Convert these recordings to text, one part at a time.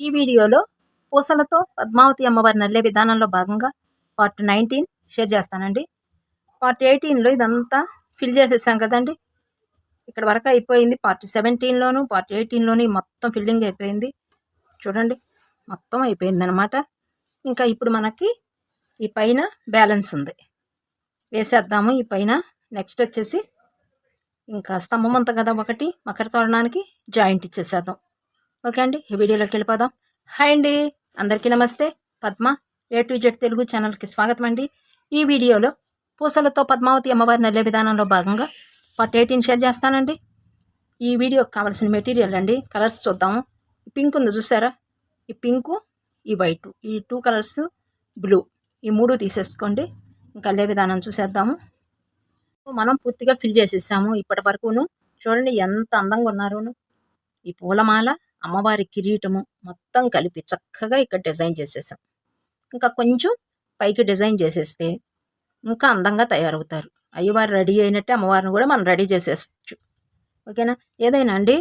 ఈ వీడియోలో పూసలతో పద్మావతి అమ్మవారి నల్లే విధానంలో భాగంగా పార్ట్ నైన్టీన్ షేర్ చేస్తానండి. పార్ట్ ఎయిటీన్లో ఇదంతా ఫిల్ చేసేసాం కదండి. ఇక్కడ వరకు అయిపోయింది. పార్ట్ సెవెంటీన్లోను పార్ట్ ఎయిటీన్లోని మొత్తం ఫిల్లింగ్ అయిపోయింది. చూడండి మొత్తం అయిపోయింది అనమాట ఇంకా ఇప్పుడు మనకి ఈ పైన బ్యాలెన్స్ ఉంది. వేసేద్దాము. ఈ పైన నెక్స్ట్ వచ్చేసి ఇంకా స్తంభం అంతా కదా ఒకటి మకర తోరణానికి జాయింట్ ఇచ్చేసేద్దాం. ఓకే అండి ఈ వీడియోలోకి వెళ్ళిపోదాం. హాయ్ అండి అందరికీ నమస్తే. Padma A to Z Telugu ఛానల్కి స్వాగతం అండి. ఈ వీడియోలో పూసలతో పద్మావతి అమ్మవారి నల్లే విధానంలో భాగంగా పార్ట్ ఎయిటీన్ షేర్ చేస్తానండి. ఈ వీడియోకి కావాల్సిన మెటీరియల్ అండి కలర్స్ చూద్దాము. ఈ పింక్ ఉంది చూసారా? ఈ పింకు ఈ వైట్ ఈ టూ కలర్స్ బ్లూ. ఈ మూడు తీసేసుకోండి ఇంకా అల్లే విధానం చూసేద్దాము. మనం పూర్తిగా ఫిల్ చేసేసాము ఇప్పటి వరకును. చూడండి ఎంత అందంగా ఉన్నారును. ఈ పూలమాల అమ్మవారి కిరీటము మొత్తం కలిపి చక్కగా ఇక్కడ డిజైన్ చేసేసాం. ఇంకా కొంచెం పైకి డిజైన్ చేసేస్తే ఇంకా అందంగా తయారవుతారు. అయ్యవారు రెడీ అయినట్టే అమ్మవారిని కూడా మనం రెడీ చేసేయచ్చు. ఓకేనా? ఏదైనా అండి?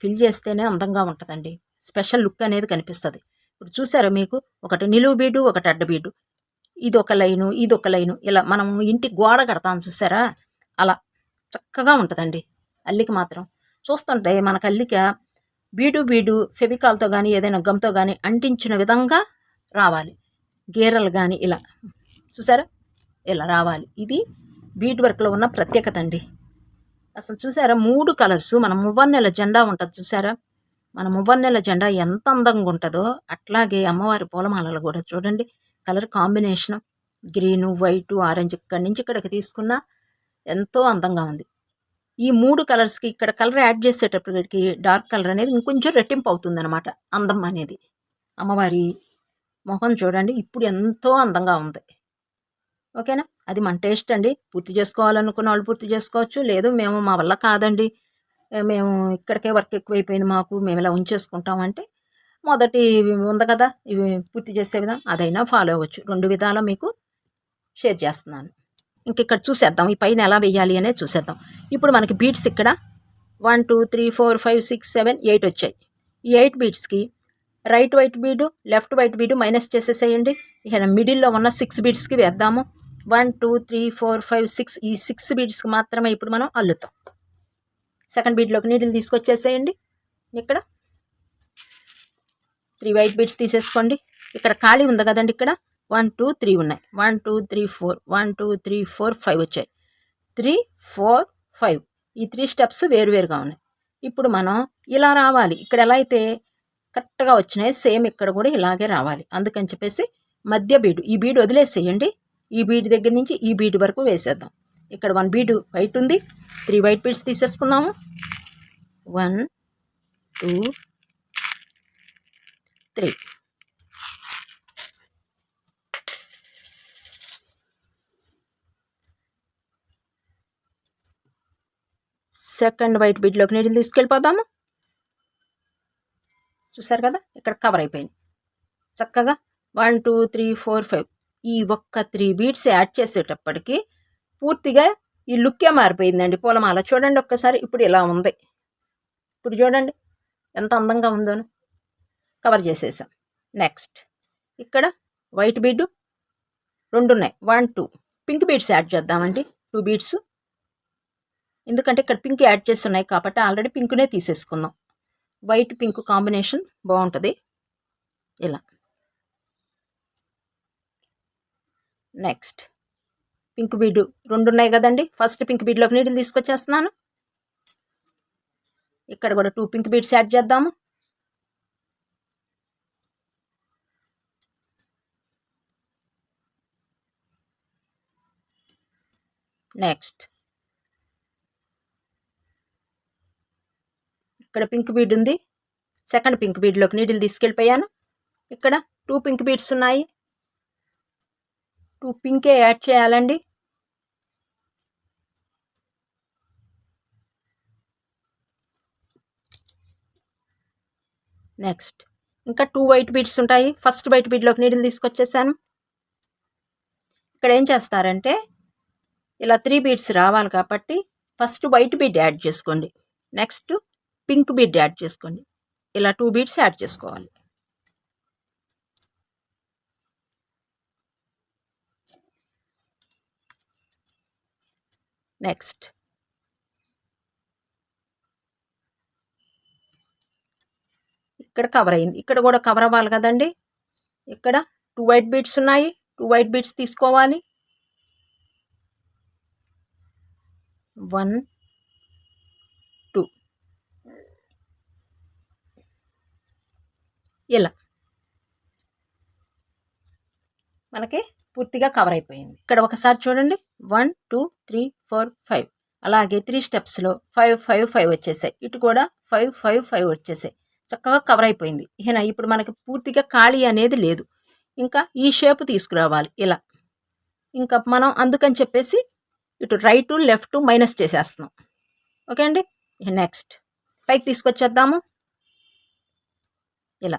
ఫిల్ చేస్తేనే అందంగా ఉంటుందండి. స్పెషల్ లుక్ అనేది కనిపిస్తుంది. ఇప్పుడు చూసారా మీకు? ఒకటి నిలువు బీడు ఒకటి అడ్డ బీడు. ఇది ఒక లైను ఇది ఒక లైను. ఇలా మనం ఇంటి గోడ కడతాం చూసారా? అలా చక్కగా ఉంటుందండి. అల్లిక మాత్రం. చూస్తుంటే మనకు అల్లిక బీడు బీడు ఫెవికాల్తో కానీ ఏదైనా గమ్తో కానీ అంటించిన విధంగా రావాలి. గేరలు కానీ ఇలా. చూసారా? ఇలా రావాలి. ఇది బీట్ వర్క్లో ఉన్న ప్రత్యేకత అండి. అసలు చూసారా? మూడు కలర్స్. మన మువ్వన్నెల జెండా ఉంటుంది చూసారా? మన మువ్వన్నెల జెండా ఎంత అందంగా ఉంటుందో అట్లాగే అమ్మవారి పూలమాలలు కూడా చూడండి. Colour combination green white orange ఇక్కడి నుంచి ఇక్కడికి తీసుకున్న ఎంతో అందంగా ఉంది. ఈ మూడు కలర్స్కి ఇక్కడ కలర్ యాడ్ చేసేటప్పటికి డార్క్ కలర్ అనేది ఇంకొంచెం రెట్టింపు అవుతుంది అనమాట అందం అనేది. అమ్మవారి మొహం చూడండి. ఇప్పుడు ఎంతో అందంగా ఉంది. ఓకేనా అది మన టేస్ట్ అండి. పూర్తి చేసుకోవాలనుకున్న వాళ్ళు పూర్తి చేసుకోవచ్చు. లేదు మేము మా వల్ల కాదండి. మేము ఇక్కడికే వర్క్ ఎక్కువైపోయింది మాకు. మేము ఇలా ఉంచేసుకుంటామంటే మొదటి ఉంది కదా? ఇవి పూర్తి చేసే విధానం అదైనా ఫాలో అవ్వచ్చు. రెండు విధాల మీకు షేర్ చేస్తున్నాను. ఇంక ఇక్కడ చూసేద్దాం. ఈ పైన ఎలా వేయాలి అనేది చూసేద్దాం. ఇప్పుడు మనకి బీట్స్ ఇక్కడ one two three four five six seven eight వచ్చాయి. ఈ eight బీట్స్కి right white bead left white bead minus చేసేసేయండి. ఇక మిడిల్లో ఉన్న సిక్స్ బీట్స్కి వేద్దాము. One two three four five six ఈ సిక్స్ బీట్స్కి మాత్రమే ఇప్పుడు మనం అల్లుతాం. సెకండ్ బీట్లోకి నీటిని తీసుకొచ్చేసేయండి. ఇక్కడ త్రీ వైట్ బీట్స్ తీసేసుకోండి. ఇక్కడ ఖాళీ ఉంది కదండి ఇక్కడ. వన్ టూ త్రీ ఉన్నాయి. One two three four one two three four five వచ్చాయి. Three four five. ఈ త్రీ స్టెప్స్ వేరువేరుగా ఉన్నాయి. ఇప్పుడు మనం ఇలా రావాలి. ఇక్కడ ఎలా అయితే కరెక్ట్గా వచ్చినాయి సేమ్ ఇక్కడ కూడా ఇలాగే రావాలి. అందుకని చెప్పేసి మధ్య బీడు ఈ బీడు వదిలేసేయండి. ఈ బీడు దగ్గర నుంచి ఈ బీడు వరకు వేసేద్దాం. ఇక్కడ వన్ బీడు వైట్ ఉంది. Three white beads తీసేసుకుందాము. One two three. Second white బిడ్లోకి నీటిని తీసుకెళ్ళిపోదాము. చూసారు కదా? ఇక్కడ కవర్ అయిపోయింది. చక్కగా one two three four five ఈ ఒక్క త్రీ బీడ్స్ యాడ్ చేసేటప్పటికి పూర్తిగా ఈ లుక్కే మారిపోయిందండి. పూలమాల చూడండి ఒక్కసారి. ఇప్పుడు ఇలా ఉంది. ఇప్పుడు చూడండి. ఎంత అందంగా ఉందో. కవర్ చేసేసాం. నెక్స్ట్ ఇక్కడ వైట్ బీడు రెండు ఉన్నాయి. One two pink beads add చేద్దామండి. టూ బీడ్స్ ఎందుకంటే ఇక్కడ పింక్ యాడ్ చేస్తున్నాయి కాబట్టి ఆల్రెడీ పింక్నే తీసేసుకుందాం. వైట్ పింక్ కాంబినేషన్ బాగుంటుంది. ఇలా. నెక్స్ట్ పింక్ బీడు రెండు ఉన్నాయి కదండి. ఫస్ట్ పింక్ బీడ్లోకి నీటిని తీసుకొచ్చేస్తున్నాను. ఇక్కడ కూడా టూ పింక్ బీడ్స్ యాడ్ చేద్దాము. నెక్స్ట్ ఇక్కడ పింక్ బీడ్ ఉంది. సెకండ్ పింక్ బీడ్లోకి నీడిల్ తీసుకెళ్ళిపోయాను. ఇక్కడ టూ పింక్ బీడ్స్ ఉన్నాయి. టూ పింకే యాడ్ చేయాలండి. నెక్స్ట్. ఇంకా టూ వైట్ బీడ్స్ ఉంటాయి. ఫస్ట్ వైట్ బీడ్లోకి నీడిల్ తీసుకొచ్చేసాను. ఇక్కడ ఏం చేస్తారంటే ఇలా త్రీ బీడ్స్ రావాలి కాబట్టి ఫస్ట్ వైట్ బీడ్ యాడ్ చేసుకోండి. నెక్స్ట్ పింక్ బీడ్ యాడ్ చేసుకోండి. ఇలా టూ బీడ్స్ యాడ్ చేసుకోవాలి. నెక్స్ట్. ఇక్కడ కవర్ అయింది. ఇక్కడ కూడా కవర్ అవ్వాలి కదండి. ఇక్కడ టూ వైట్ బీడ్స్ ఉన్నాయి. టూ వైట్ బీడ్స్ తీసుకోవాలి. వన్ ఇలా. మనకి పూర్తిగా కవర్ అయిపోయింది. ఇక్కడ ఒకసారి చూడండి. One two three four five అలాగే త్రీ స్టెప్స్లో ఫైవ్ ఫైవ్ ఫైవ్ వచ్చేసాయి. ఇటు కూడా ఫైవ్ ఫైవ్ ఫైవ్ వచ్చేసాయి. చక్కగా కవర్ అయిపోయింది. ఈయన ఇప్పుడు మనకి పూర్తిగా ఖాళీ అనేది లేదు. ఇంకా ఈ షేప్ తీసుకురావాలి. ఇలా. ఇంకా మనం అందుకని చెప్పేసి ఇటు రైట్ లెఫ్ట్ మైనస్ చేసేస్తున్నాం. ఓకే అండి? నెక్స్ట్ పైకి తీసుకొచ్చేద్దాము. ఇలా.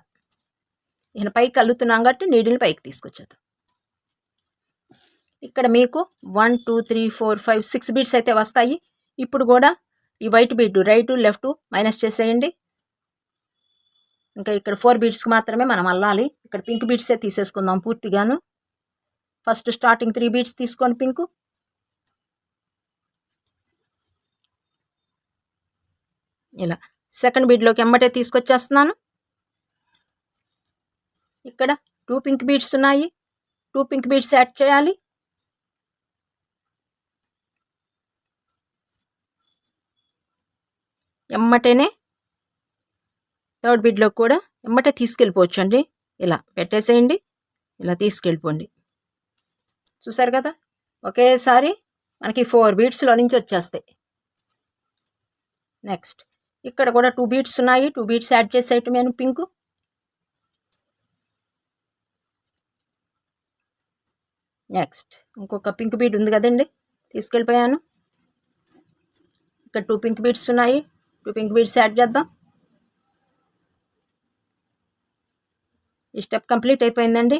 ఈయన పైకి అల్లుతున్నాం కాబట్టి నీడిల్ని పైకి తీసుకొచ్చేద్దాం. ఇక్కడ మీకు one two three four five six beads అయితే వస్తాయి. ఇప్పుడు కూడా ఈ white bead right left minus చేసేయండి. ఇంకా ఇక్కడ ఫోర్ బీట్స్కి మాత్రమే మనం అల్లాలి. ఇక్కడ పింక్ బీట్సే తీసేసుకుందాం పూర్తిగాను. ఫస్ట్ స్టార్టింగ్ త్రీ బీట్స్ తీసుకోండి పింక్. ఇలా సెకండ్ బీడ్లోకి ఎమ్మటే తీసుకొచ్చేస్తున్నాను. ఇక్కడ టూ పింక్ బీడ్స్ ఉన్నాయి. టూ పింక్ బీడ్స్ యాడ్ చేయాలి. ఎమ్మటేనే థర్డ్ బిడ్లో కూడా ఎమ్మటే తీసుకెళ్ళిపోవచ్చు అండి ఇలా పెట్టేసేయండి. ఇలా తీసుకెళ్ళిపోండి. చూసారు కదా? ఒకేసారి మనకి ఫోర్ బీట్స్లో నుంచి వచ్చేస్తాయి. నెక్స్ట్ ఇక్కడ కూడా టూ బీట్స్ ఉన్నాయి. టూ బీట్స్ యాడ్ చేసేయటం నేను పింక్ నెక్స్ట్ ఇంకొక పింక్ బీట్ ఉంది కదండి. తీసుకెళ్ళిపోయాను. ఇక్కడ టూ పింక్ బీట్స్ ఉన్నాయి. టూ పింక్ బీడ్స్ యాడ్ చేద్దాం. ఈ స్టెప్ కంప్లీట్ అయిపోయిందండి.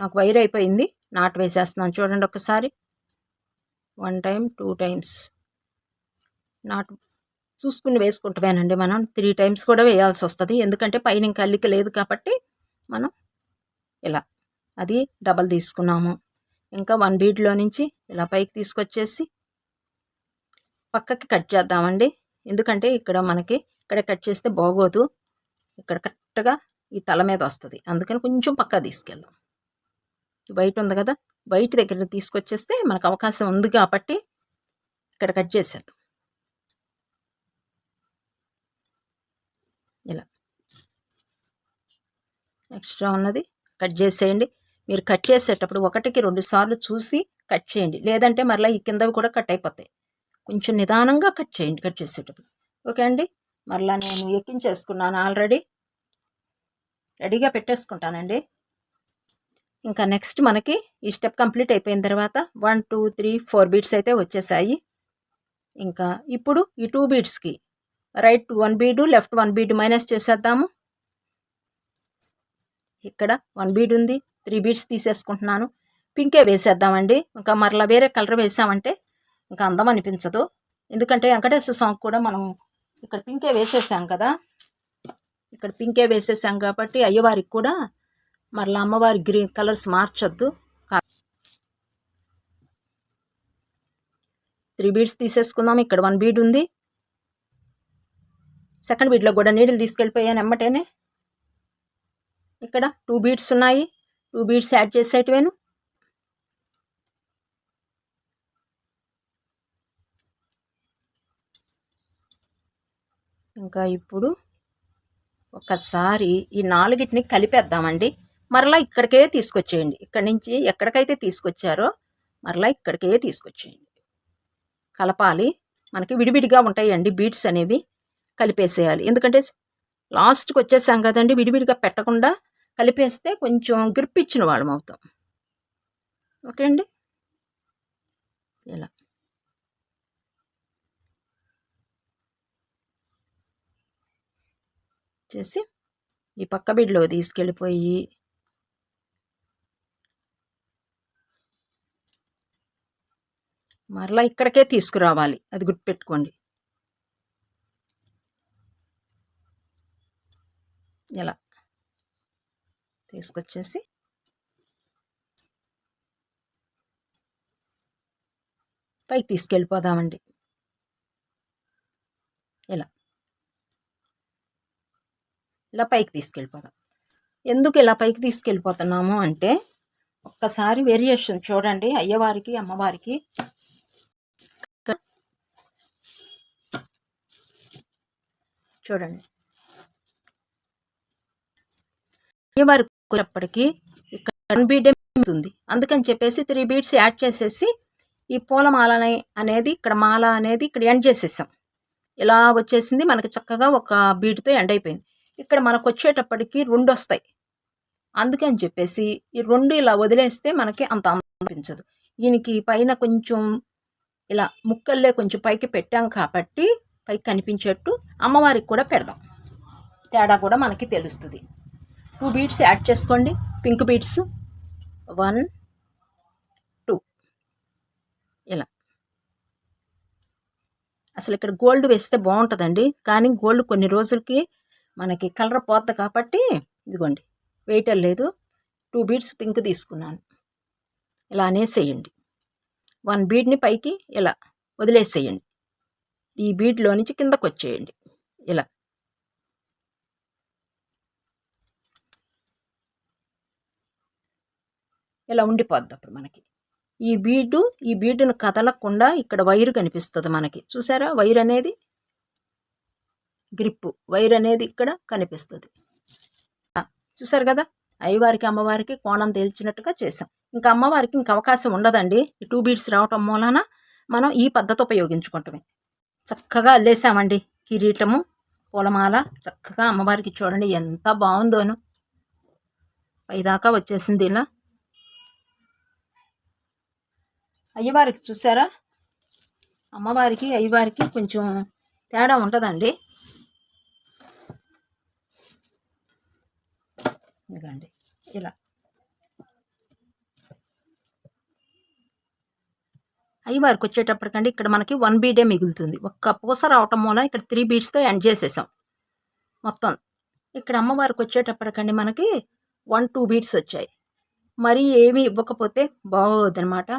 నాకు వైర్ అయిపోయింది. నాట్ వేసేస్తున్నాను. చూడండి ఒకసారి. One time two times knot చూసుకుని వేసుకుంటామేనండి మనం. త్రీ టైమ్స్ కూడా వేయాల్సి వస్తుంది. ఎందుకంటే పైన ఇంకా అల్లిక లేదు కాబట్టి మనం ఇలా అది డబల్ తీసుకున్నాము. ఇంకా వన్ బీడ్లో నుంచి ఇలా పైకి తీసుకొచ్చేసి పక్కకి కట్ చేద్దామండి. ఎందుకంటే ఇక్కడ మనకి ఇక్కడ కట్ చేస్తే బాగోదు. ఇక్కడ కరెక్ట్గా ఈ తల మీద వస్తుంది. అందుకని కొంచెం పక్క తీసుకెళ్దాం. వైట్ ఉంది కదా? వైట్ దగ్గర తీసుకొచ్చేస్తే మనకు అవకాశం ఉంది కాబట్టి ఇక్కడ కట్ చేసేద్దాం. ఇలా. ఎక్స్ట్రా ఉన్నది. కట్ చేసేయండి. మీరు కట్ చేసేటప్పుడు ఒకటికి రెండు సార్లు చూసి కట్ చేయండి. లేదంటే మరలా ఈ కిందవి కూడా కట్ అయిపోతాయి. కొంచెం నిదానంగా కట్ చేయండి కట్ చేసేటప్పుడు. ఓకే అండి? మరలా నేను ఎక్కించేసుకున్నాను ఆల్రెడీ రెడీగా పెట్టేసుకుంటానండి. ఇంకా నెక్స్ట్ మనకి ఈ స్టెప్ కంప్లీట్ అయిపోయిన తర్వాత one two three four beads అయితే వచ్చేసాయి. ఇంకా ఇప్పుడు ఈ two బీట్స్కి right one bead left one bead minus చేసేద్దాము. ఇక్కడ వన్ బీడ్ ఉంది. త్రీ బీడ్స్ తీసేసుకుంటున్నాను. పింకే వేసేద్దామండి. ఇంకా మరలా వేరే కలర్ వేసామంటే ఇంకా అందం అనిపించదు. ఎందుకంటే వెంకటేశ్వర సాంగ్ కూడా మనం ఇక్కడ పింకే వేసేసాం కదా. ఇక్కడ పింకే వేసేసాం కాబట్టి అయ్యవారికి కూడా మరలా అమ్మవారి గ్రీన్ కలర్స్ మార్చొద్దు. త్రీ బీడ్స్ తీసేసుకుందాం. ఇక్కడ వన్ బీడ్ ఉంది. సెకండ్ బీడ్లో కూడా నీళ్ళు తీసుకెళ్ళిపోయాను ఎమ్మటేనే. ఇక్కడ టూ బీట్స్ ఉన్నాయి. టూ బీట్స్ యాడ్ చేసేటివేను. ఇంకా ఇప్పుడు ఒకసారి ఈ నాలుగిటిని కలిపేద్దామండి. మరలా ఇక్కడికే తీసుకొచ్చేయండి. ఇక్కడి నుంచి ఎక్కడికైతే తీసుకొచ్చారో మరలా ఇక్కడికే తీసుకొచ్చేయండి. కలపాలి. మనకి విడివిడిగా ఉంటాయండి బీట్స్ అనేవి. కలిపేసేయాలి. ఎందుకంటే లాస్ట్కి వచ్చేసాం కదండి విడివిడిగా పెట్టకుండా కలిపేస్తే కొంచెం గ్రిప్ ఇచ్చిన వాళ్ళం అవుతాం. ఓకే అండి? ఇలా. చేసి ఈ పక్క బిడ్లో తీసుకెళ్ళిపోయి మరలా ఇక్కడికే తీసుకురావాలి. అది గుర్తుపెట్టుకోండి. ఇలా తీసుకొచ్చేసి పైకి తీసుకెళ్ళిపోదామండి. ఇలా. ఇలా పైకి తీసుకెళ్ళిపోదాం. ఎందుకు ఇలా పైకి తీసుకెళ్ళిపోతున్నాము అంటే ఒక్కసారి వేరియేషన్ చూడండి. అయ్యవారికి అమ్మవారికి. చూడండి. అయ్యవారికి వచ్చేటప్పటికి ఇక్కడ వన్ బీడ్ ఉంది అందుకని చెప్పేసి త్రీ బీడ్స్ యాడ్ చేసేసి ఈ పూలమాల అనేది ఇక్కడ మాల అనేది ఇక్కడ ఎండ్ చేసేసాం. ఇలా వచ్చేసింది. మనకి చక్కగా ఒక బీడ్తో ఎండ్ అయిపోయింది. ఇక్కడ మనకు వచ్చేటప్పటికి రెండు వస్తాయి. అందుకని చెప్పేసి ఈ రెండు ఇలా వదిలేస్తే మనకి అంత అనిపించదు. దీనికి పైన కొంచెం ఇలా ముక్కల్లే కొంచెం పైకి పెట్టాం కాబట్టి పైకి కనిపించేట్టు అమ్మవారికి కూడా పెడదాం. తేడా కూడా మనకి తెలుస్తుంది. టూ బీడ్స్ యాడ్ చేసుకోండి. Pink beads one two. ఇలా. అసలు ఇక్కడ గోల్డ్ వేస్తే బాగుంటుందండి. కానీ గోల్డ్ కొన్ని రోజులకి మనకి కలర్ పోద్ది కాబట్టి ఇదిగోండి. వెయిటర్ లేదు. టూ బీడ్స్ పింక్ తీసుకున్నాను. ఇలా అనేసేయండి. వన్ బీడ్ని పైకి ఇలా వదిలేసేయండి. ఈ బీడ్లో నుంచి కిందకు వచ్చేయండి ఇలా. ఇలా ఉండిపోద్ది అప్పుడు మనకి. ఈ బీడు ఈ బీడును కదలకుండా ఇక్కడ వైరు కనిపిస్తుంది మనకి. చూసారా? వైర్ అనేది గ్రిప్పు. వైర్ అనేది ఇక్కడ కనిపిస్తుంది. చూసారు కదా? అయ్యవారికి అమ్మవారికి కోణం తేల్చినట్టుగా చేసాం ఇంకా అమ్మవారికి ఇంక అవకాశం ఉండదండి. ఈ టూ బీడ్స్ రావటం మూలాన మనం ఈ పద్ధతి ఉపయోగించుకుంటామే. చక్కగా అల్లేసామండి కిరీటము పూలమాల. చక్కగా అమ్మవారికి చూడండి ఎంత బాగుందోను. పైదాకా వచ్చేసింది ఇలా. అయ్యవారికి చూసారా? అమ్మవారికి అయ్యవారికి కొంచెం తేడా ఉంటుందండి. ఇదిగండి ఇలా. అయ్యవారికి వచ్చేటప్పటికండి ఇక్కడ మనకి వన్ బీడే మిగులుతుంది. ఒక్క పూస రావటం మూల ఇక్కడ త్రీ బీడ్స్తో ఎండ్ చేసేసాం. మొత్తం. ఇక్కడ అమ్మవారికి వచ్చేటప్పటికండి మనకి వన్ టూ బీడ్స్ వచ్చాయి. మరి ఏమీ ఇవ్వకపోతే బాగోదనమాట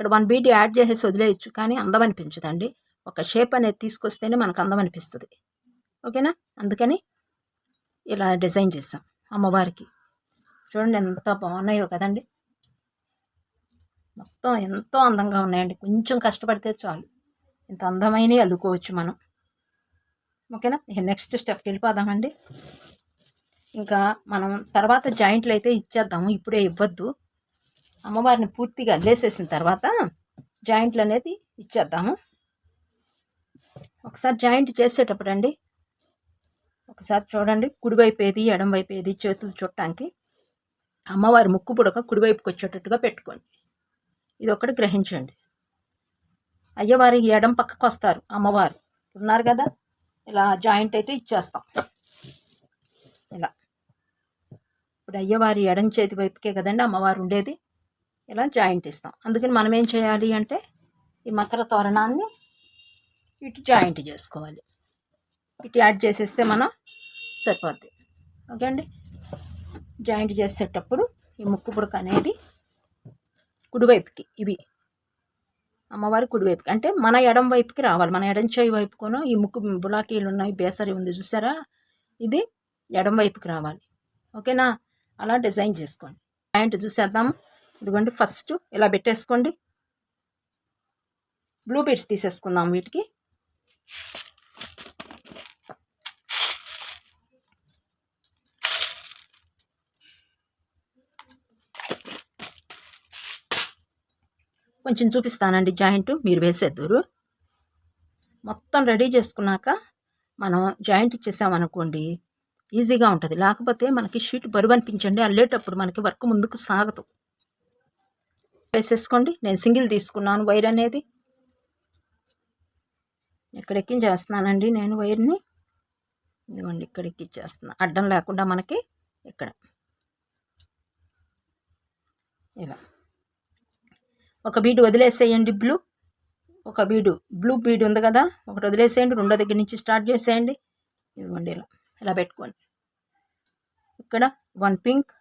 ఇక్కడ వన్ బీటీ యాడ్ చేసేసి వదిలేయచ్చు కానీ అందం అనిపించదండి ఒక షేప్ అనేది తీసుకొస్తేనే మనకు అందం అనిపిస్తుంది ఓకేనా? అందుకని ఇలా డిజైన్ చేసాం అమ్మవారికి. చూడండి ఎంత బాగున్నాయో కదండి. మొత్తం ఎంతో అందంగా ఉన్నాయండి. కొంచెం కష్టపడితే చాలు. ఇంత అందమైనవి అల్లుకోవచ్చు మనం. ఓకేనా? ఇక నెక్స్ట్ స్టెప్కి వెళ్ళిపోదామండి. ఇంకా మనం తర్వాత జాయింట్లు అయితే ఇచ్చేద్దాము. ఇప్పుడే ఇవ్వద్దు. అమ్మవారిని పూర్తిగా అల్లేసేసిన తర్వాత జాయింట్లు అనేది ఇచ్చేద్దాము. ఒకసారి జాయింట్ చేసేటప్పుడు అండి ఒకసారి చూడండి కుడివైపు ఏది ఎడం వైపు ఏది చేతులు చుట్టానికి అమ్మవారి ముక్కు పుడక కుడివైపుకి వచ్చేటట్టుగా పెట్టుకోండి. ఇది ఒకటి గ్రహించండి. అయ్యవారి ఎడం పక్కకు వస్తారు అమ్మవారు ఉన్నారు కదా ఇలా జాయింట్ అయితే ఇచ్చేస్తాం. ఇలా. ఇప్పుడు అయ్యవారి ఎడం చేతి వైపుకే కదండి అమ్మవారు ఉండేది. ఇలా జాయింట్ ఇస్తాం. అందుకని మనం ఏం చేయాలి అంటే ఈ మకర తోరణాన్ని ఇటు జాయింట్ చేసుకోవాలి. ఇటు యాడ్ చేసేస్తే మనం సరిపోద్ది. ఓకే అండి? జాయింట్ చేసేటప్పుడు ఈ ముక్కు పుడక అనేది కుడివైపుకి ఇవి అమ్మవారి కుడివైపుకి అంటే మన ఎడం వైపుకి రావాలి. మన ఎడం చేయి వైపుకోనో ఈ ముక్కు బులాకీలు ఉన్నాయి బేసరి ఉంది చూసారా? ఇది ఎడం వైపుకి రావాలి. ఓకేనా? అలా డిజైన్ చేసుకోండి. జాయింట్ చూసేద్దాం. ఇదిగోండి ఫస్ట్ ఇలా పెట్టేసుకోండి. బ్లూ బీడ్స్ తీసేసుకుందాం వీటికి. కొంచెం చూపిస్తానండి జాయింట్ మీరు వేసేద్దరు. మొత్తం రెడీ చేసుకున్నాక మనం జాయింట్ ఇచ్చేసామనుకోండి ఈజీగా ఉంటుంది. లేకపోతే మనకి షీట్ బరువు అనిపించండి అల్లేటప్పుడు మనకి వర్క్ ముందుకు సాగదు. వేసేసుకోండి. నేను సింగిల్ తీసుకున్నాను వైర్ అనేది. ఇక్కడ ఎక్కించేస్తున్నానండి నేను వైర్ని. ఇదిగోండి ఇక్కడ ఎక్కించేస్తున్నా అడ్డం లేకుండా మనకి ఇక్కడ. ఇలా. ఒక బీడు వదిలేసేయండి బ్లూ. ఒక బీడు బ్లూ బీడ్ ఉంది కదా ఒకటి వదిలేసేయండి రెండో దగ్గర నుంచి స్టార్ట్ చేసేయండి. ఇదిగోండి ఇలా ఇలా పెట్టుకోండి. ఇక్కడ వన్ పింక్.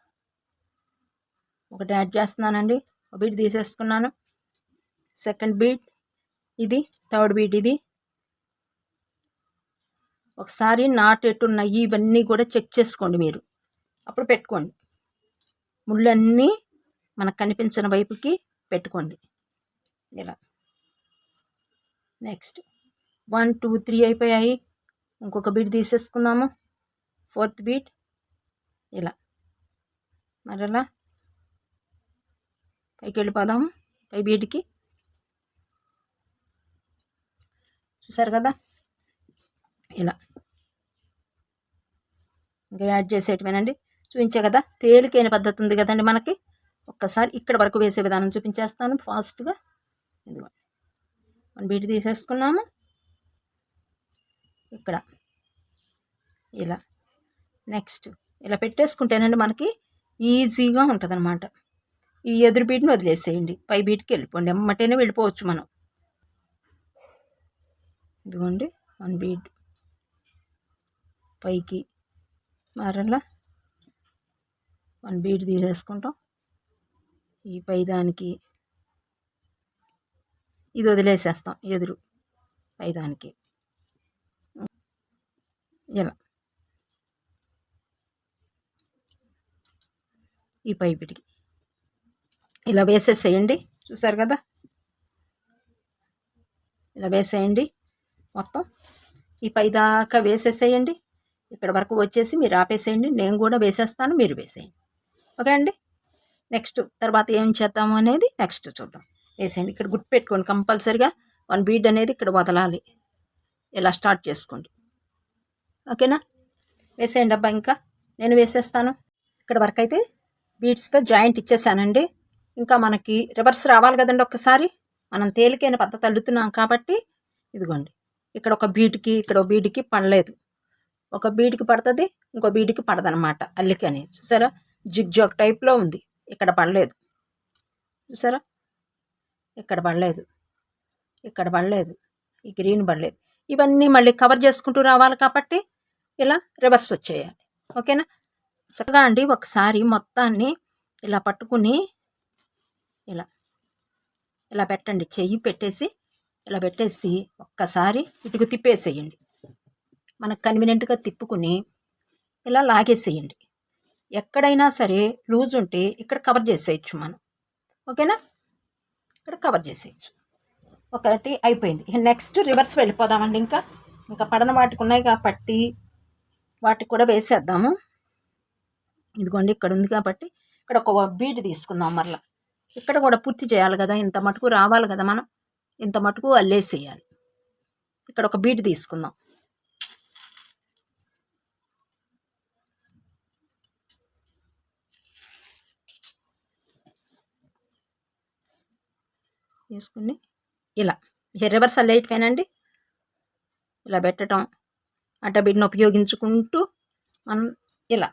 ఒకటి యాడ్ చేస్తున్నానండి. బీట్ తీసేసుకున్నాను. సెకండ్ బీట్ ఇది థర్డ్ బీట్ ఇది. ఒకసారి నాట్ ఎట్టున్నాయి ఇవన్నీ కూడా చెక్ చేసుకోండి మీరు. అప్పుడు పెట్టుకోండి. ముళ్ళన్నీ మనకు కనిపించిన వైపుకి పెట్టుకోండి. ఇలా. నెక్స్ట్ వన్ టూ త్రీ అయిపోయాయి. ఇంకొక బీట్ తీసేసుకుందాము. Fourth bead. ఇలా. మరలా. పైకి వెళ్ళిపోదాము పై బీట్కి. చూసారు కదా? ఇలా. ఇంకా యాడ్ చేసేటమేనండి చూపించే కదా? తేలికైన పద్ధతి ఉంది కదండి మనకి. ఒక్కసారి ఇక్కడ వరకు వేసే విధానం చూపించేస్తాను ఫాస్ట్గా. ఇదిగో. వన్ బీట్ తీసేసుకున్నాము. ఇక్కడ. ఇలా. నెక్స్ట్. ఇలా పెట్టేసుకుంటేనండి మనకి ఈజీగా ఉంటుంది అన్నమాట ఈ ఎదురు బీట్ని వదిలేసేయండి. పై బీట్కి వెళ్ళిపోండి. ఎమ్మటేనే వెళ్ళిపోవచ్చు మనం. ఇదిగోండి. One bead. పైకి మరలా. వన్ బీట్ తీసేసుకుంటాం. ఈ పై దానికి ఇది వదిలేసేస్తాం ఎదురు పై దానికి. ఇలా. ఈ పై బీట్కి. ఇలా వేసేసేయండి. చూసారు కదా? ఇలా వేసేయండి మొత్తం. ఈ పై దాకా వేసేసేయండి. ఇక్కడ వరకు వచ్చేసి మీరు ఆపేసేయండి. నేను కూడా వేసేస్తాను మీరు వేసేయండి. ఓకే అండి? నెక్స్ట్ తర్వాత ఏం చేద్దాము అనేది నెక్స్ట్ చూద్దాం. వేసేయండి. ఇక్కడ గుర్తు పెట్టుకోండి కంపల్సరిగా వన్ బీడ్ అనేది ఇక్కడ వదలాలి. ఇలా స్టార్ట్ చేసుకోండి. ఓకేనా? వేసేయండి అబ్బా ఇంకా. నేను వేసేస్తాను. ఇక్కడ వరకు అయితే బీడ్స్తో జాయింట్ ఇచ్చేసానండి. ఇంకా మనకి రివర్స్ రావాలి కదండి ఒక్కసారి? మనం తేలికైన పద్ధతి అల్లుతున్నాం కాబట్టి ఇదిగోండి. ఇక్కడ ఒక బీడ్కి ఇక్కడ ఒక బీడ్కి పడలేదు. ఒక బీటికి పడుతుంది ఇంకో బీడ్కి పడదనమాట అల్లికి అనేది. చూసారా? జిగ్ జాగ్ టైప్లో ఉంది. ఇక్కడ పడలేదు. చూసారా? ఇక్కడ పడలేదు. ఇక్కడ పడలేదు. ఈ గ్రీన్ పడలేదు. ఇవన్నీ మళ్ళీ కవర్ చేసుకుంటూ రావాలి కాబట్టి ఇలా రివర్స్ వచ్చేయాలి. ఓకేనా? చక్కగా అండి ఒకసారి మొత్తాన్ని ఇలా పట్టుకుని ఇలా ఇలా పెట్టండి. చెయ్యి పెట్టేసి ఇలా పెట్టేసి ఒక్కసారి ఇటుకు తిప్పేసేయండి. మనకు కన్వీనియంట్గా తిప్పుకుని ఇలా లాగేసేయండి. ఎక్కడైనా సరే లూజ్ ఉంటే ఇక్కడ కవర్ చేసేయచ్చు మనం. ఓకేనా? ఇక్కడ కవర్ చేసేయచ్చు. ఒకటి అయిపోయింది. నెక్స్ట్ రివర్స్ వెళ్ళిపోదామండి ఇంకా. ఇంకా పడన వాటికి ఉన్నాయి కాబట్టి వాటికి కూడా వేసేద్దాము. ఇదిగోండి ఇక్కడ ఉంది కాబట్టి. ఇక్కడ ఒక బీడ్ తీసుకుందాం మరలా. ఇక్కడ కూడా పూర్తి చేయాలి కదా. ఇంత మటుకు రావాలి కదా మనం. ఇంత మటుకు అల్లేసేయాలి. ఇక్కడ ఒక బీట్ తీసుకుందాం. తీసుకుని ఇలా. రివర్స్ లైట్ ఫ్యాన్ అండి. ఇలా పెట్టడం. అడ్డబిడ్ని ఉపయోగించుకుంటూ మనం ఇలా.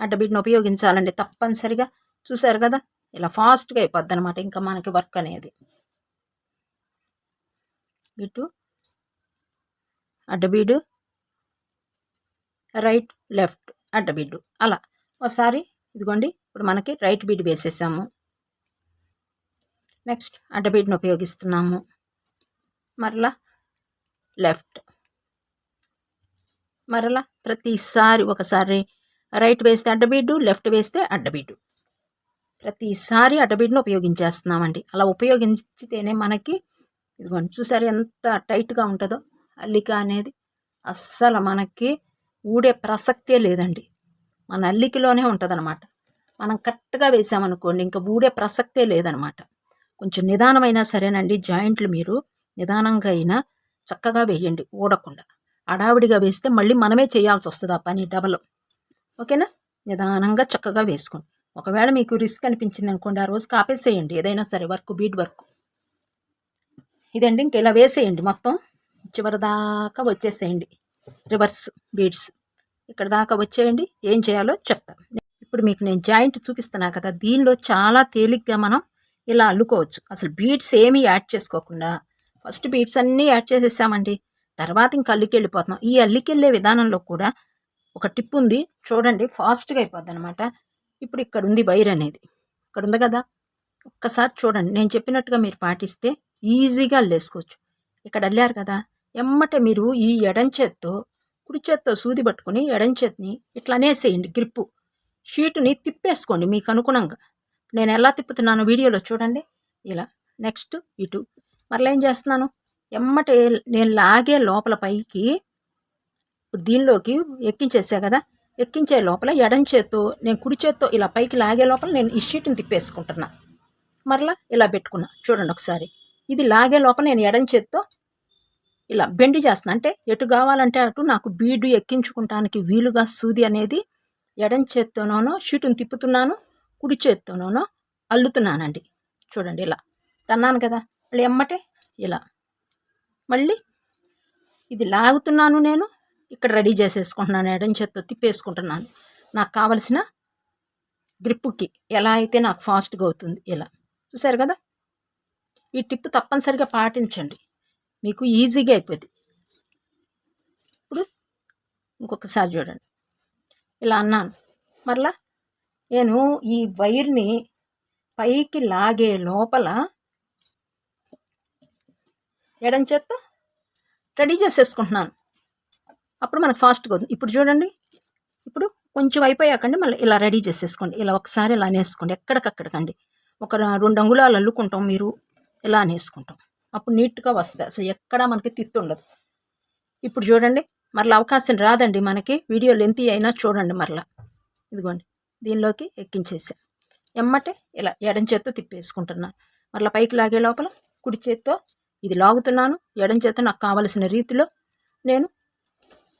అడ్డబిడ్ని ఉపయోగించాలండి తప్పనిసరిగా. చూసారు కదా? ఇలా ఫాస్ట్గా అయిపోద్ది అనమాట ఇంకా మనకి వర్క్ అనేది. ఇటు. అడ్డబీడు రైట్ లెఫ్ట్ అడ్డబీడు అలా. ఒకసారి ఇదిగోండి ఇప్పుడు మనకి రైట్ బీడ్ వేసేసాము. నెక్స్ట్ అడ్డబీడ్ని ఉపయోగిస్తున్నాము. మరలా లెఫ్ట్. మరలా ప్రతిసారి ఒకసారి రైట్ వేస్తే అడ్డబీడు లెఫ్ట్ వేస్తే అడ్డబీడు ప్రతిసారి అడ్డబీడ్ని ఉపయోగించేస్తున్నామండి. అలా ఉపయోగించితేనే మనకి ఇదిగోండి చూసారు ఎంత టైట్గా ఉంటుందో? అల్లిక అనేది అస్సలు మనకి ఊడే ప్రసక్తే లేదండి. మన అల్లికలోనే ఉంటుందన్నమాట. మనం కరెక్ట్గా వేసామనుకోండి ఇంకా ఊడే ప్రసక్తే లేదనమాట కొంచెం నిదానమైనా సరేనండి జాయింట్లు మీరు నిదానంగా అయినా చక్కగా వేయండి ఊడకుండా. అడావిడిగా వేస్తే మళ్ళీ మనమే చేయాల్సి వస్తుంది ఆ పని డబల్. ఓకేనా? నిదానంగా చక్కగా వేసుకోండి. ఒకవేళ మీకు రిస్క్ అనిపించింది అనుకోండి ఆ రోజు కాపేసేయండి. ఏదైనా సరే వర్క్ బీట్ వర్క్. ఇదండి ఇంక ఇలా వేసేయండి మొత్తం. చివరి దాకా వచ్చేసేయండి. రివర్స్ బీడ్స్ ఇక్కడ దాకా వచ్చేయండి. ఏం చేయాలో చెప్తాం. ఇప్పుడు మీకు నేను జాయింట్ చూపిస్తున్నా కదా దీనిలో చాలా తేలిగ్గా మనం ఇలా అల్లుకోవచ్చు. అసలు బీడ్స్ ఏమీ యాడ్ చేసుకోకుండా ఫస్ట్ బీడ్స్ అన్నీ యాడ్ చేసేసామండి. తర్వాత ఇంకా అల్లికి వెళ్ళిపోతున్నాం. ఈ అల్లికి వెళ్ళే విధానంలో కూడా ఒక టిప్ ఉంది. చూడండి ఫాస్ట్గా అయిపోద్ది అనమాట ఇప్పుడు ఇక్కడ ఉంది వైర్ అనేది. ఇక్కడ ఉంది కదా? ఒక్కసారి చూడండి. నేను చెప్పినట్టుగా మీరు పాటిస్తే ఈజీగా అల్లేసుకోవచ్చు. ఇక్కడ అల్లారు కదా? ఎమ్మటే మీరు ఈ ఎడం చేత్తో కుడి చేత్తో సూది పట్టుకుని ఎడం చేతిని ఇట్లా అనేసేయండి గ్రిప్పు. షీటుని తిప్పేసుకోండి మీకు అనుగుణంగా. నేను ఎలా తిప్పుతున్నాను వీడియోలో చూడండి. ఇలా నెక్స్ట్ ఇటు. మరలా ఏం చేస్తున్నాను? ఎమ్మటే నేను లాగే లోపల పైకి ఇప్పుడు దీనిలోకి ఎక్కించేసా కదా? ఎక్కించే లోపల ఎడం చేత్తో నేను కుడి చేత్తో ఇలా పైకి లాగే లోపల నేను ఈ షీట్ని తిప్పేసుకుంటున్నా. మరలా ఇలా పెట్టుకున్నా. చూడండి ఒకసారి. ఇది లాగే లోపల నేను ఎడం చేత్తో ఇలా బెండి చేస్తున్నా. అంటే ఎటు కావాలంటే అటు నాకు బీడు ఎక్కించుకుంటానికి వీలుగా సూది అనేది ఎడం చేత్తోనోనో షీటును తిప్పుతున్నాను కుడి చేత్తోనోనో అల్లుతున్నానండి. చూడండి ఇలా. అన్నాను కదా. మళ్ళీ ఎమ్మటే ఇలా. మళ్ళీ ఇది లాగుతున్నాను నేను. ఇక్కడ రెడీ చేసేసుకుంటున్నాను ఎడం చేత్తో తిప్పేసుకుంటున్నాను. నాకు కావలసిన గ్రిప్పుకి ఎలా అయితే నాకు ఫాస్ట్గా అవుతుంది ఇలా. చూసారు కదా? ఈ టిప్ తప్పనిసరిగా పాటించండి. మీకు ఈజీగా అయిపోద్ది. ఇప్పుడు ఇంకొకసారి చూడండి. ఇలా అన్నాను. మరలా నేను ఈ వైర్ని పైకి లాగే లోపల ఎడం చేత్తో రెడీ చేసేసుకుంటున్నాను. అప్పుడు మనకు ఫాస్ట్గా అవుతుంది ఇప్పుడు చూడండి. ఇప్పుడు కొంచెం అయిపోయాకండి మళ్ళీ ఇలా రెడీ చేసేసుకోండి. ఇలా ఒకసారి ఇలా అనేసుకోండి. ఎక్కడికక్కడికండి. ఒక రెండు అంగుళాలు అల్లుకుంటాం మీరు ఇలా అనేసుకుంటాం. అప్పుడు నీట్గా వస్తుంది. అసలు ఎక్కడా మనకి తిత్తు ఉండదు. ఇప్పుడు చూడండి. మరలా అవకాశం రాదండి మనకి. వీడియో లెంతీ అయినా చూడండి మరలా. ఇదిగోండి. దీనిలోకి ఎక్కించేసాను ఎమ్మటే ఇలా ఎడం చేత్తో తిప్పేసుకుంటున్నాను మరలా పైకి లాగే లోపల కుడి చేత్తో ఇది లాగుతున్నాను. ఎడం చేత్తో నాకు కావలసిన రీతిలో నేను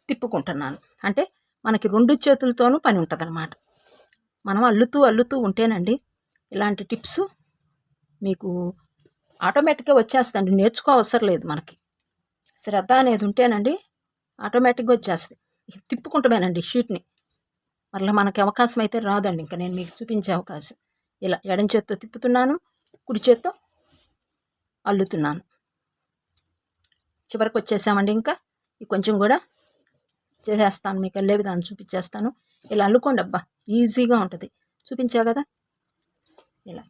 తిప్పుకుంటున్నాను. అంటే మనకి రెండు చేతులతోనూ పని ఉంటుంది మనం అల్లుతూ అల్లుతూ ఉంటేనండి ఇలాంటి టిప్స్ మీకు ఆటోమేటిక్గా వచ్చేస్తుంది నేర్చుకో అవసరం లేదు మనకి. శ్రద్ధ అనేది ఉంటేనండి ఆటోమేటిక్గా వచ్చేస్తుంది తిప్పుకుంటామేనండి షీట్ని. మరలా మనకి అవకాశం అయితే రాదండి. ఇంకా నేను మీకు చూపించే అవకాశం. ఇలా ఎడం చేత్తో తిప్పుతున్నాను కుడి చేత్తో అల్లుతున్నాను. చివరికి వచ్చేసామండి ఇంకా. ఈ కొంచెం కూడా చేసేస్తాను మీకు వెళ్ళే విధానం చూపించేస్తాను. ఇలా అల్లుకోండి అబ్బా ఈజీగా ఉంటుంది. చూపించా కదా? ఇలా.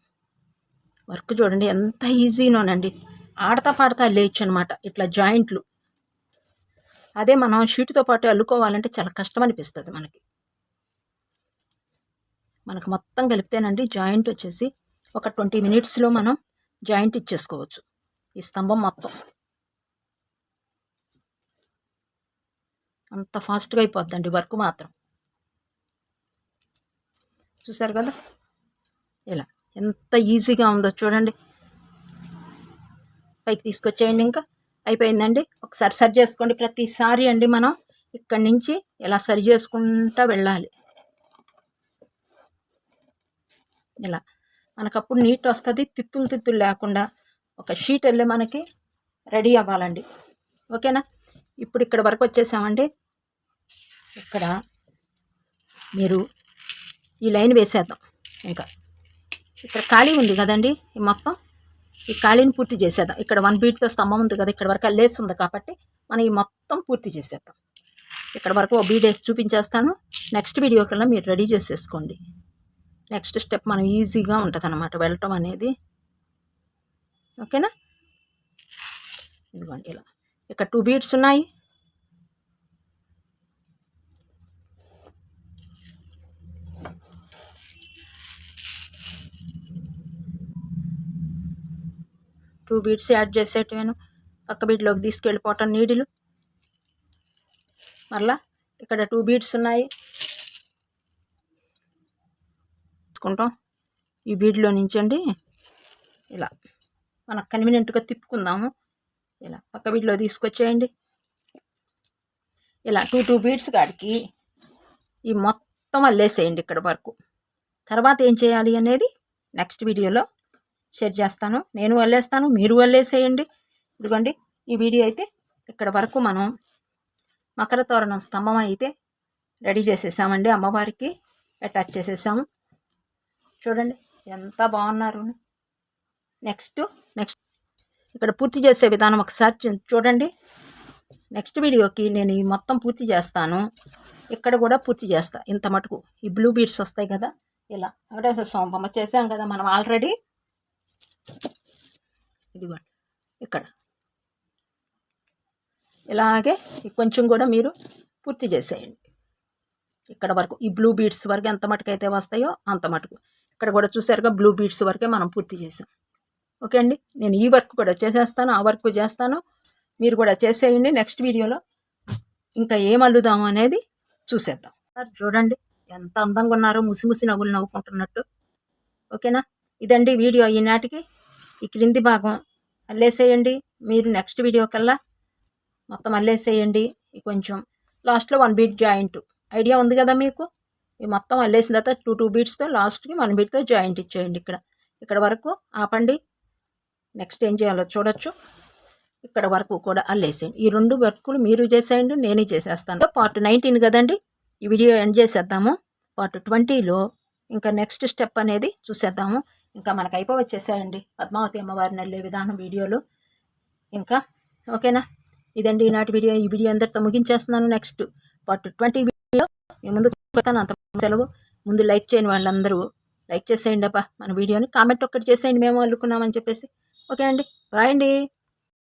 వర్క్ చూడండి ఎంత ఈజీనోనండి. ఆడతా పాడతా లేచు అనమాట ఇట్లా జాయింట్లు. అదే మనం షీట్తో పాటు అల్లుకోవాలంటే చాలా కష్టం అనిపిస్తుంది మనకి. మనకు మొత్తం కలిపితేనండి జాయింట్ వచ్చేసి ఒక ట్వంటీ మినిట్స్లో మనం జాయింట్ ఇచ్చేసుకోవచ్చు. ఈ స్తంభం మొత్తం. అంత ఫాస్ట్గా అయిపోద్దండి వర్క్ మాత్రం. చూసారు కదా? ఇలా ఎంత ఈజీగా ఉందో చూడండి. పైకి తీసుకొచ్చేయండి ఇంకా. అయిపోయిందండి. ఒకసారి సరి చేసుకోండి. ప్రతిసారి అండి మనం ఇక్కడి నుంచి ఇలా సరి చేసుకుంటూ వెళ్ళాలి. ఇలా మనకప్పుడు నీట్ వస్తుంది. తిత్తులు తిత్తులు లేకుండా ఒక షీట్ వెళ్ళి మనకి రెడీ అవ్వాలండి. ఓకేనా? ఇప్పుడు ఇక్కడ వరకు వచ్చేసామండి. ఇక్కడ మీరు ఈ లైన్ వేసేద్దాం. ఇంకా ఇక్కడ ఖాళీ ఉంది కదండి ఈ మొత్తం? ఈ ఖాళీని పూర్తి చేసేద్దాం. ఇక్కడ వన్ బీట్తో స్తంభం ఉంది కదా ఇక్కడ వరకు లేస్ ఉంది కాబట్టి మనం ఈ మొత్తం పూర్తి చేసేద్దాం. ఇక్కడ వరకు ఓ బీడ్ వేసి చూపించేస్తాను. నెక్స్ట్ వీడియో కల్లా మీరు రెడీ చేసేసుకోండి. నెక్స్ట్ స్టెప్ మనం ఈజీగా ఉంటుంది అనమాట వెళ్ళటం అనేది. ఓకేనా? ఇదిగోండి ఇలా. ఇక్కడ టూ బీట్స్ ఉన్నాయి. టూ బీట్స్ యాడ్ చేసేటివాను. పక్క బీట్లోకి తీసుకెళ్ళిపోవటం నీడిలు. మరలా ఇక్కడ టూ బీట్స్ ఉన్నాయి. తీసుకుంటాం. ఈ బీడ్లో నుంచి అండి ఇలా. మనకు కన్వీనియంట్గా తిప్పుకుందాము. ఇలా పక్క బీట్లో తీసుకొచ్చేయండి. ఇలా టూ టూ బీట్స్ కాడికి ఈ మొత్తం అల్లేసేయండి ఇక్కడ వరకు. తర్వాత ఏం చేయాలి అనేది నెక్స్ట్ వీడియోలో షేర్ చేస్తాను. నేను వల్లేస్తాను మీరు వల్లేసేయండి ఇదిగోండి ఈ వీడియో అయితే ఇక్కడ వరకు మనం మకర తోరణం స్తంభం అయితే రెడీ చేసేసామండి. అమ్మవారికి అటాచ్ చేసేసాము. చూడండి ఎంత బాగున్నారు. నెక్స్ట్ నెక్స్ట్ ఇక్కడ పూర్తి చేసే విధానం ఒకసారి చూడండి. నెక్స్ట్ వీడియోకి నేను ఈ మొత్తం పూర్తి చేస్తాను. ఇక్కడ కూడా పూర్తి చేస్తా. ఇంత మటుకు. ఈ బ్లూ బీడ్స్ వస్తాయి కదా. ఇలా. వెంకటేశ్వర స్వామి బొమ్మ చేసాం కదా మనం ఆల్రెడీ ఇదిగోండి ఇక్కడ. ఇలాగే కొంచెం కూడా మీరు పూర్తి చేసేయండి. ఇక్కడ వరకు ఈ బ్లూ బీడ్స్ వరకు ఎంత మటుకు అయితే వస్తాయో అంత మటుకు. ఇక్కడ కూడా చూసారుగా బ్లూ బీడ్స్ వరకే మనం పూర్తి చేసాం. ఓకే అండి? నేను ఈ వర్క్ కూడా చేసేస్తాను ఆ వర్క్ చేస్తాను. మీరు కూడా చేసేయండి నెక్స్ట్ వీడియోలో. ఇంకా ఏం అల్లుదాము అనేది చూసేద్దాం. సార్ చూడండి ఎంత అందంగా ఉన్నారో ముసి ముసి నవ్వులు నవ్వుకుంటున్నట్టు. ఓకేనా? ఇదండి వీడియో ఈనాటికి. ఈ క్రింది భాగం అల్లేసేయండి. మీరు నెక్స్ట్ వీడియో కల్లా మొత్తం అల్లేసేయండి. ఈ కొంచెం లాస్ట్లో వన్ బీట్ జాయింట్. ఐడియా ఉంది కదా మీకు? ఈ మొత్తం అల్లేసిన తర్వాత టూ టూ బీట్స్తో లాస్ట్కి వన్ బీట్తో జాయింట్ ఇచ్చేయండి ఇక్కడ. ఇక్కడ వరకు ఆపండి. నెక్స్ట్ ఏం చేయాలో చూడొచ్చు. ఇక్కడ వరకు కూడా అల్లేసేయండి. ఈ రెండు వర్కులు మీరు చేసేయండి నేనే చేసేస్తాను. పార్ట్ నైన్టీన్ కదండి ఈ వీడియో ఎండ్ చేసేద్దాము. పార్ట్ ట్వంటీలో ఇంకా నెక్స్ట్ స్టెప్ అనేది చూసేద్దాము. ఇంకా మనకు అయిపో వచ్చేసాయండి పద్మావతి అమ్మవారిని వెళ్ళే విధానం వీడియోలు. ఇంకా ఓకేనా? ఇదండి ఈనాటి వీడియో. ఈ వీడియో అందరితో ముగించేస్తున్నాను. Next part twenty video. మీ ముందు అంత సెలవు. ముందు లైక్ చేయని వాళ్ళందరూ లైక్ చేసేయండి అబ్బా మన వీడియోని. కామెంట్ ఒక్కటి చేసేయండి. మేము అల్లుకున్నామని చెప్పేసి. ఓకే అండి బాయ్ అండి.